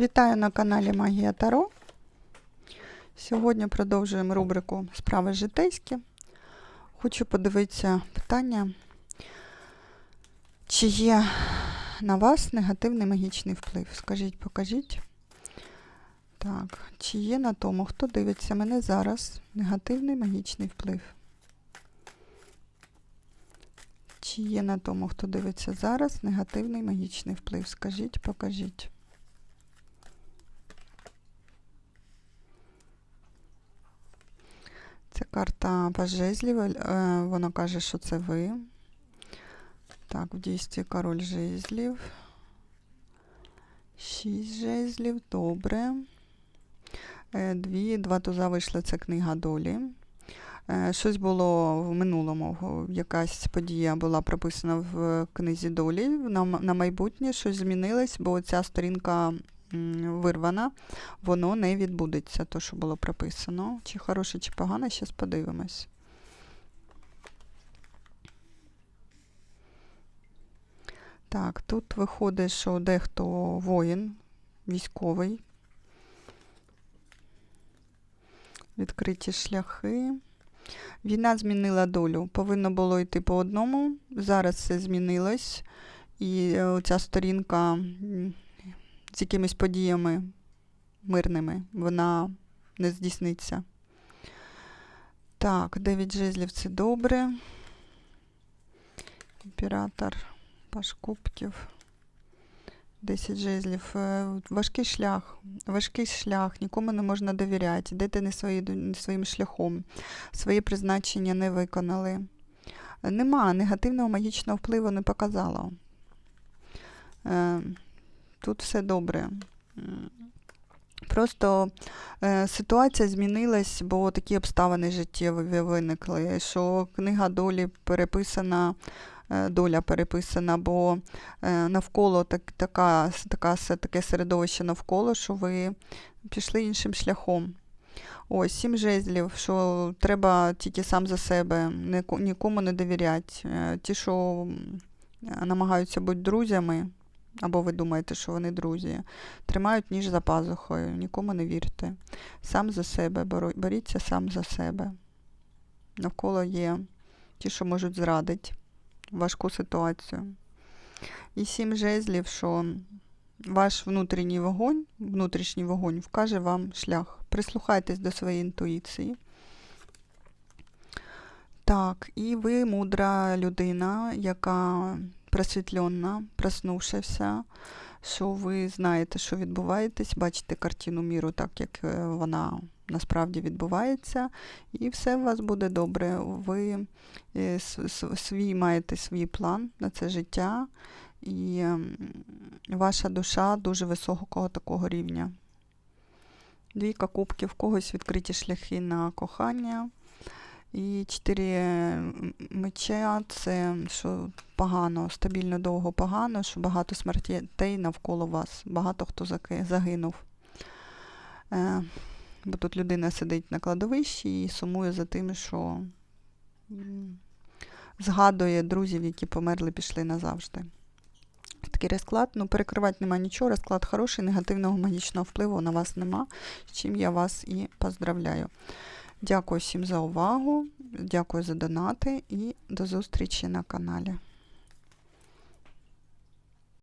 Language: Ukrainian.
Вітаю на каналі Магія Таро. Сьогодні продовжуємо рубрику Справи житейські. Хочу подивитися питання, чи є на вас негативний магічний вплив. Скажіть, покажіть. Так, чи є на тому, хто дивиться мене зараз, негативний магічний вплив? Чи є на тому, хто дивиться зараз, негативний магічний вплив? Скажіть, покажіть. Це карта жезлів. е, Вона каже, що це ви. Так, в дійстві король жезлів. Шість жезлів, добре. Е, Дві, два туза вийшли, це книга долі. Е, Щось було в минулому, якась подія була прописана в книзі долі. На, майбутнє щось змінилось, бо ця сторінка вирвана, воно не відбудеться, то, що було прописано. Чи хороше, чи погане, зараз подивимось. Так, тут виходить, що дехто воїн, військовий. Відкриті шляхи. Війна змінила долю. Повинно було йти по одному. Зараз все змінилось. І е, ця сторінка з якимись подіями мирними, вона не здійсниться. Так, 9 жезлів це добре. Імператор, паш кубків. 10 жезлів. Е, Важкий шлях. Важкий шлях, нікому не можна довіряти. Йдете не, свої, не своїм шляхом. Свої призначення не виконали. Нема негативного магічного впливу не показало. Тут все добре. Просто е, ситуація змінилась, бо такі обставини життєві виникли, що книга долі переписана, е, доля переписана, бо е, навколо так, така, така, таке середовище навколо, що ви пішли іншим шляхом. Ось, сім жезлів, що треба тільки сам за себе, нікому не довіряти. Е, Ті, що намагаються бути друзями, або ви думаєте, що вони друзі, тримають ніж за пазухою, нікому не вірте. Сам за себе, боріться сам за себе. Навколо є ті, що можуть зрадити важку ситуацію. І сім жезлів, що ваш внутрішній вогонь, внутрішній вогонь вкаже вам шлях. Прислухайтесь до своєї інтуїції. Так, і ви мудра людина, яка просвітлена, проснувшася, що ви знаєте, що відбуваєтесь, бачите картину міру так, як е, вона насправді відбувається, і все у вас буде добре. Ви е, свій маєте свій план на це життя, і ваша душа дуже високого такого рівня. Двійка кубків, когось відкриті шляхи на кохання. І чотири меча це що погано, стабільно довго погано, що багато смертей навколо вас, багато хто загинув. Е, бо тут людина сидить на кладовищі і сумує за тим, що згадує друзів, які померли, пішли назавжди. Такий розклад, ну перекривати нема нічого, розклад хороший, негативного магічного впливу на вас нема, з чим я вас і поздравляю. Дякую всім за увагу, дякую за донати і до зустрічі на каналі.